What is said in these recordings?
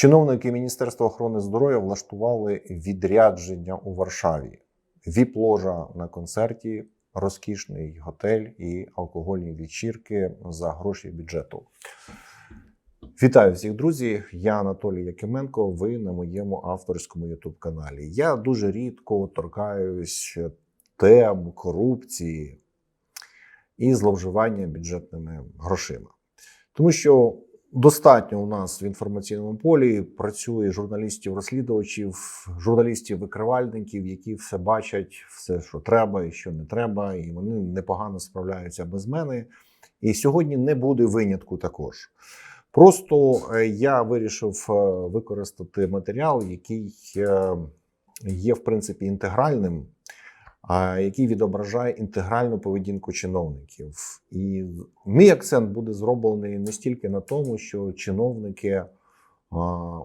Чиновники Міністерства охорони здоров'я влаштували відрядження у Варшаві. Віп-ложа на концерті, розкішний готель і алкогольні вечірки за гроші бюджету. Вітаю всіх, друзі! Я Анатолій Якименко. Ви на моєму авторському youtube каналі. Я дуже рідко торкаюсь тем корупції і зловживання бюджетними грошима. Тому що достатньо у нас в інформаційному полі працює журналістів-розслідувачів, журналістів-викривальників, які все бачать, все, що треба і що не треба, і вони непогано справляються без мене. І сьогодні не буде винятку також. Просто е, я вирішив е, використати матеріал, який е, є, в принципі, інтегральним, який відображає інтегральну поведінку чиновників. І мій акцент буде зроблений не стільки на тому, що чиновники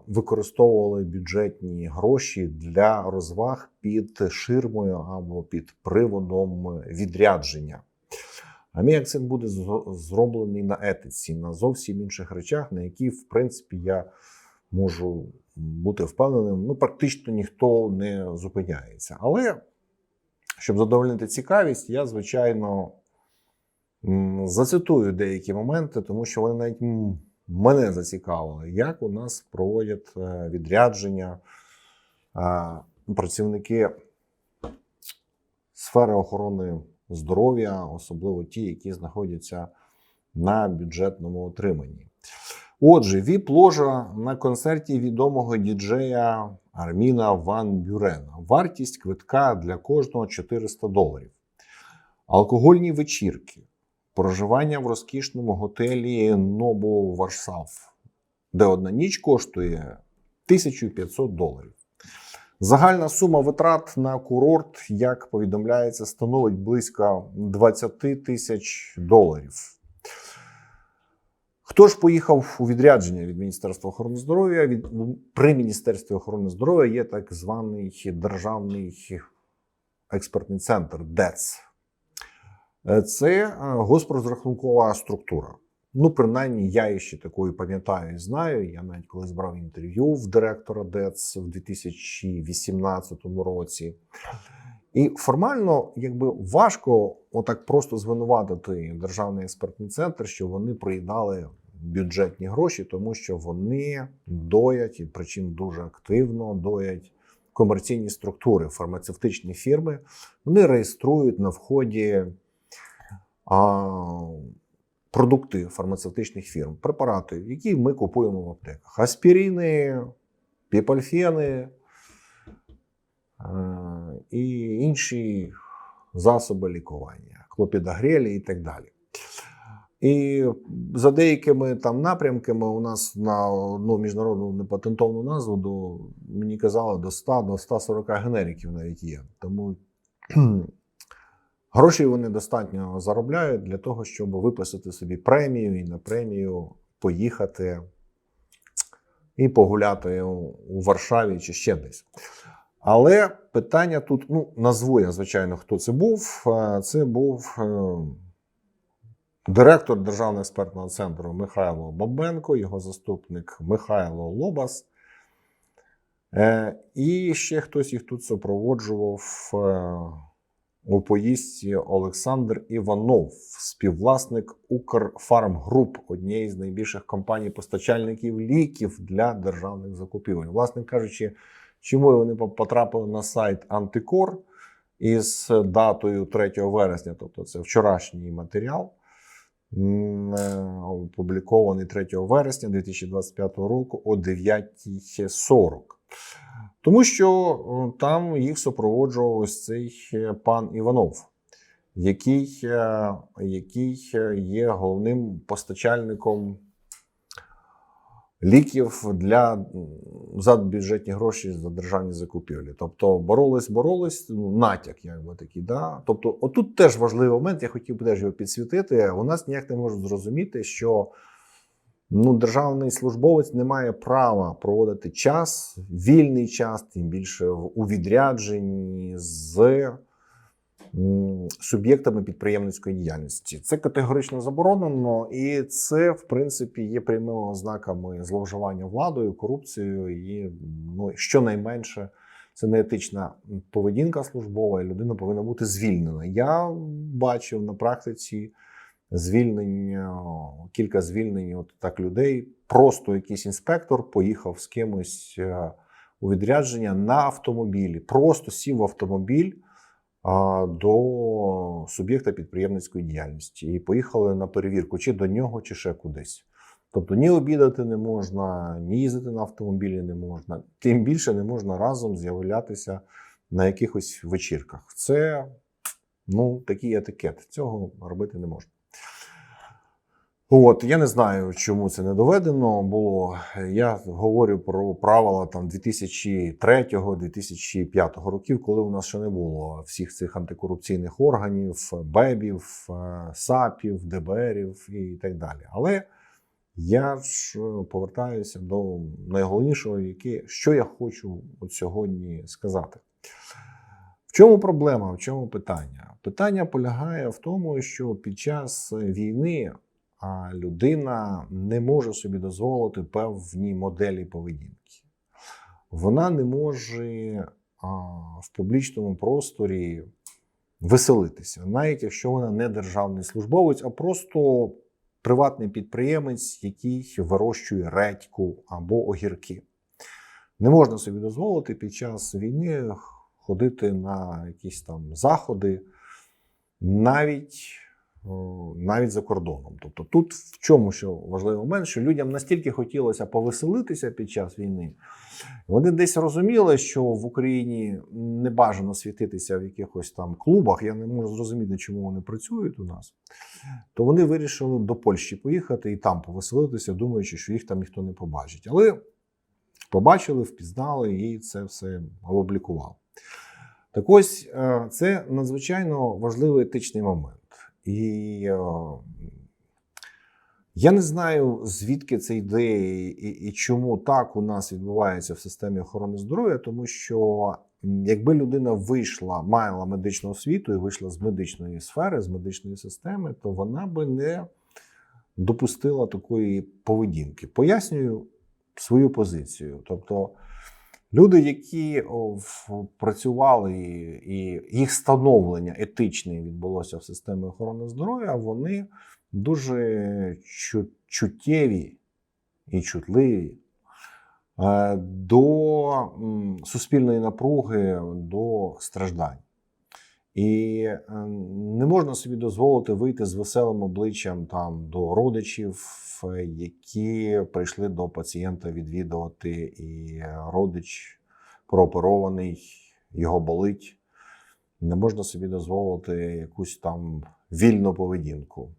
використовували бюджетні гроші для розваг під ширмою або під приводом відрядження. А мій акцент буде зроблений на етиці, на зовсім інших речах, на які, в принципі, я можу бути впевненим. Ну, практично ніхто не зупиняється. Але щоб задовольнити цікавість, я, звичайно, зацитую деякі моменти, тому що вони навіть мене зацікавили, як у нас проводять е, відрядження е, працівники сфери охорони здоров'я, особливо ті, які знаходяться на бюджетному отриманні. Отже, віп-ложа на концерті відомого діджея Арміна Ван Бюрена. Вартість квитка для кожного 400 доларів. Алкогольні вечірки, проживання в розкішному готелі Нобо Варшав, де одна ніч коштує 1500 доларів. Загальна сума витрат на курорт, як повідомляється, становить близько 20 тисяч доларів. Хто ж поїхав у відрядження від Міністерства охорони здоров'я? Від при Міністерстві охорони здоров'я є так званий державний експертний центр ДЕЦ. Е, Це е, госпрозрахункова структура. Ну, принаймні, я її ще такою пам'ятаю і знаю. Я навіть колись брав інтерв'ю в директора ДЕЦ в 2018 році. І формально, якби важко отак просто звинуватити державний експертний центр, що вони проїдали бюджетні гроші, тому що вони доять, і причому дуже активно доять комерційні структури, фармацевтичні фірми. Вони реєструють на вході а, продукти фармацевтичних фірм, препарати, які ми купуємо в аптеках: аспірини, піпальфени. Е, і інші засоби лікування, клопідогрелі і так далі. І за деякими там напрямками у нас на ну, міжнародну непатентовну назву до, мені казали до 100 до 140 генериків навіть є. Тому грошей вони достатньо заробляють для того, щоб виписати собі премію і на премію поїхати і погуляти у Варшаві чи ще десь. Але питання тут, ну, назву я, звичайно, хто це був. Це був е, директор Державного експертного центру Михайло Бабенко, його заступник Михайло Лобас. Е, І ще хтось їх тут супроводжував е, у поїздці Олександр Іванов, співвласник Укрфармгруп, однієї з найбільших компаній-постачальників ліків для державних закупівель. Власне кажучи, Чому вони потрапили на сайт Антикор із датою 3 вересня, тобто це вчорашній матеріал, опублікований 3 вересня 2025 року о 9.40. Тому що е, там їх супроводжував ось цей е, пан Іванов, який, е, який е, є головним постачальником ліків для за бюджетні гроші за державні закупівлі. Тобто боролись, боролись, ну, натяк, якби такий. Да? Тобто, отут теж важливий момент, я хотів би теж його підсвітити. У нас ніяк не можуть зрозуміти, що ну, державний службовець не має права проводити час, вільний час, тим більше у відрядженні з суб'єктами підприємницької діяльності. Це категорично заборонено, і це, в принципі, є прямими ознаками зловживання владою, корупцією і ну, щонайменше. Це неетична поведінка службова, і людина повинна бути звільнена. Я бачив на практиці звільнення, кілька звільнень от так людей. Просто якийсь інспектор поїхав з кимось е, у відрядження на автомобілі, просто сів в автомобіль до суб'єкта підприємницької діяльності і поїхали на перевірку, чи до нього, чи ще кудись. Тобто ні обідати не можна, ні їздити на автомобілі не можна, тим більше не можна разом з'являтися на якихось вечірках. Це ну, такий етикет. Цього робити не можна. От, я не знаю, чому це не доведено було. Я говорю про правила там 2003-2005 років, коли у нас ще не було всіх цих антикорупційних органів, БЕБів, е, САПів, ДБРів і так далі. Але я ж е, повертаюся до найголовнішого, яке, що я хочу от сьогодні сказати. В чому проблема? В чому питання? Питання полягає в тому, що під час війни людина не може собі дозволити певні моделі поведінки. Вона не може в публічному просторі веселитися, навіть якщо вона не державний службовець, а просто приватний підприємець, який вирощує редьку або огірки. Не можна собі дозволити під час війни ходити на якісь там заходи, навіть, навіть за кордоном. Тобто, тут в чому що важливий момент, що людям настільки хотілося повеселитися під час війни, вони десь розуміли, що в Україні не бажано світитися в якихось там клубах. Я не можу зрозуміти, чому вони працюють у нас. То вони вирішили до Польщі поїхати і там повеселитися, думаючи, що їх там ніхто не побачить. Але побачили, впізнали і це все опублікували. Так ось е, це надзвичайно важливий етичний момент. І е, я не знаю, звідки це йде і, і чому так у нас відбувається в системі охорони здоров'я, тому що якби людина вийшла, мала медичну освіту і вийшла з медичної сфери, з медичної системи, то вона би не допустила такої поведінки. Пояснюю свою позицію. Тобто, люди, які працювали і, і їх становлення етичне відбулося в системі охорони здоров'я, вони дуже чуттєві і чутливі е, до суспільної напруги, до страждань. І е, не можна собі дозволити вийти з веселим обличчям там до родичів, е, які прийшли до пацієнта відвідувати, і родич прооперований, його болить. Не можна собі дозволити якусь там вільну поведінку.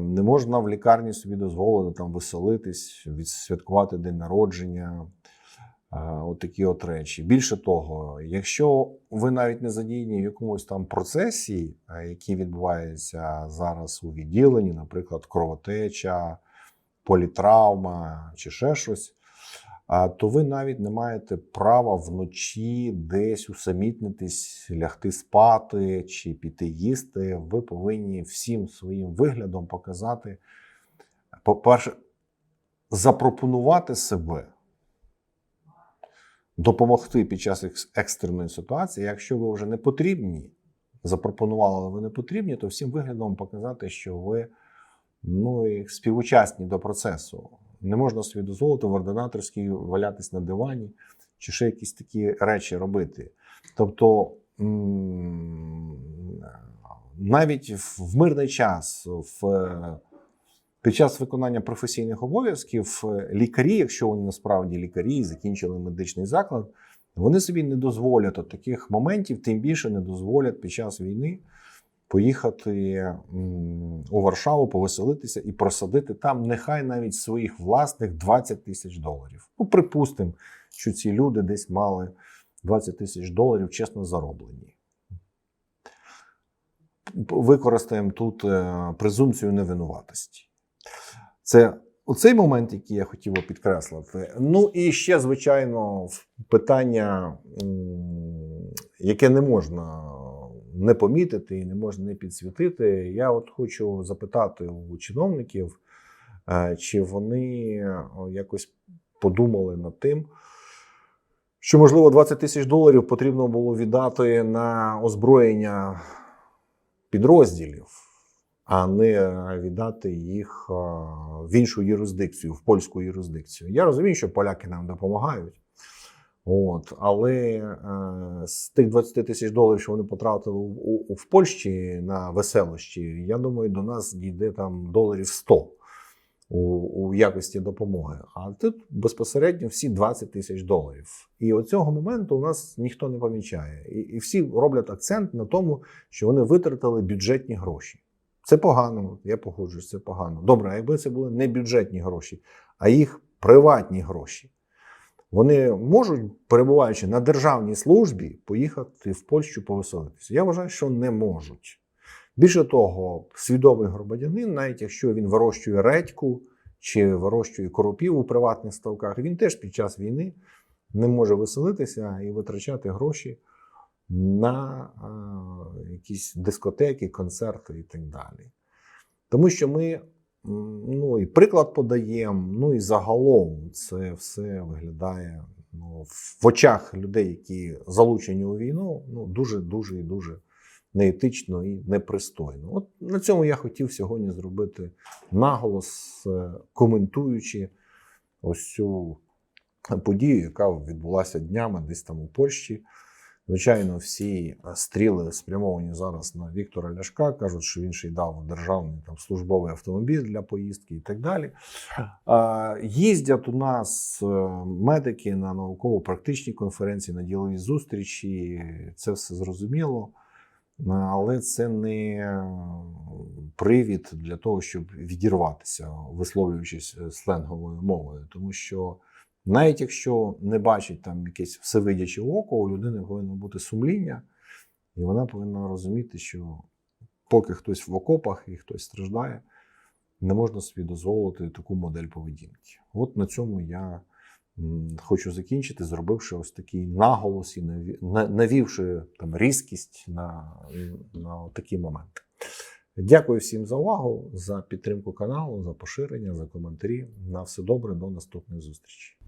Не можна в лікарні собі дозволити там веселитись, відсвяткувати день народження. А, От такі от речі. Більше того, якщо ви навіть не задіяні в якомусь там процесі, а, який відбувається зараз у відділенні, наприклад, кровотеча, політравма чи ще щось, то ви навіть не маєте права вночі десь усамітнитись, лягти спати чи піти їсти. Ви повинні всім своїм виглядом показати, по-перше, запропонувати себе допомогти під час екстреної ситуації. Якщо ви вже не потрібні, запропонували, але ви не потрібні, то всім виглядом показати, що ви ну, співучасні до процесу. Не можна собі дозволити в ординаторській валятись на дивані чи ще якісь такі речі робити. Тобто навіть в мирний час, в, під час виконання професійних обов'язків, е, лікарі, якщо вони насправді лікарі і закінчили медичний заклад, вони собі не дозволять от таких моментів, тим більше не дозволять під час війни поїхати у Варшаву, повеселитися і просадити там нехай навіть своїх власних 20 тисяч доларів. Ну, припустимо, що ці люди десь мали 20 тисяч доларів чесно зароблені. Використаємо тут е, презумпцію невинуватості. Це оцей момент, який я хотів би підкреслити. Ну і ще, звичайно, питання, яке не можна не помітити і не можна не підсвітити. Я от хочу запитати у чиновників, е, чи вони якось подумали над тим, що можливо 20 тисяч доларів потрібно було віддати на озброєння підрозділів, а не віддати їх е, в іншу юрисдикцію, в польську юрисдикцію. Я розумію, що поляки нам допомагають. От, але е, з тих 20 тисяч доларів, що вони потратили в Польщі на веселощі, я думаю, до нас дійде там доларів 100 у, у якості допомоги. А тут безпосередньо всі 20 тисяч доларів. І от цього моменту у нас ніхто не помічає. І, і всі роблять акцент на тому, що вони витратили бюджетні гроші. Це погано, я погоджуюсь, це погано. Добре, а якби це були не бюджетні гроші, а їх приватні гроші. Вони можуть, перебуваючи на державній службі, поїхати в Польщу повеселитися. Я вважаю, що не можуть. Більше того, свідомий громадянин, навіть якщо він вирощує редьку чи вирощує коропів у приватних ставках, він теж під час війни не може веселитися і витрачати гроші на а, якісь дискотеки, концерти і так далі. Тому що ми ну, і приклад подаємо, ну і загалом це все виглядає ну, в очах людей, які залучені у війну, ну, дуже, дуже і дуже неетично і непристойно. От на цьому я хотів сьогодні зробити наголос, е, коментуючи ось цю подію, яка відбулася днями десь там у Польщі. Звичайно, всі стріли спрямовані зараз на Віктора Ляшка, кажуть, що він ще й дав державний там службовий автомобіль для поїздки і так далі. Їздять у нас е, медики на науково-практичні конференції, на ділові зустрічі. Це все зрозуміло. Але це не е, привід для того, щоб відірватися, висловлюючись е, сленговою мовою. Тому що навіть якщо не бачить там якесь всевидяче око, у людини повинно бути сумління, і вона повинна розуміти, що поки хтось в окопах і хтось страждає, не можна собі дозволити таку модель поведінки. От на цьому я хочу закінчити, зробивши ось такий наголос і навівши там різкість на, на такі моменти. Дякую всім за увагу, за підтримку каналу, за поширення, за коментарі. На все добре, до наступних зустрічей.